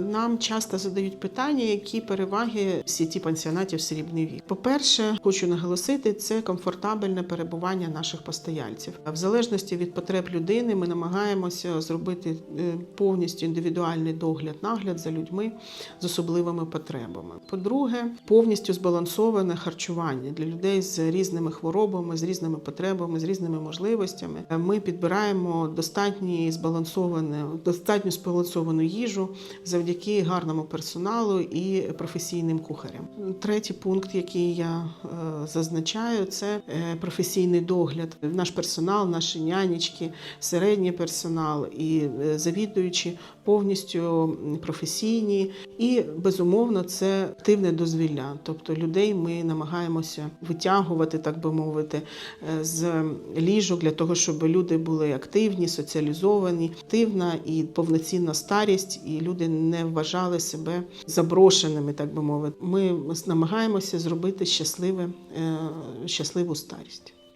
Нам часто задають питання, які переваги сіті пансіонатів «Срібний вік». По-перше, хочу наголосити, це комфортабельне перебування наших постояльців. В залежності від потреб людини ми намагаємося зробити е, повністю індивідуальний догляд, нагляд за людьми з особливими потребами. По-друге, повністю збалансоване харчування для людей з різними хворобами, з різними потребами, з різними можливостями. Ми підбираємо достатньо збалансовану, достатньо збалансовану їжу завдяки гарному персоналу і професійним кухарям. Третій пункт, який я е, зазначаю, це е, професійний догляд. Наш персонал, наші нянечки, середній персонал і е, завідуючі повністю професійні. І безумовно це активне дозвілля. Тобто людей ми намагаємося витягувати, так би мовити, з ліжок для того, щоб люди були активні, соціалізовані, активна і повноцінна старість, і люди не вважали себе заброшеними, так би мовити. Ми намагаємося зробити щасливе, е, щасливу старість.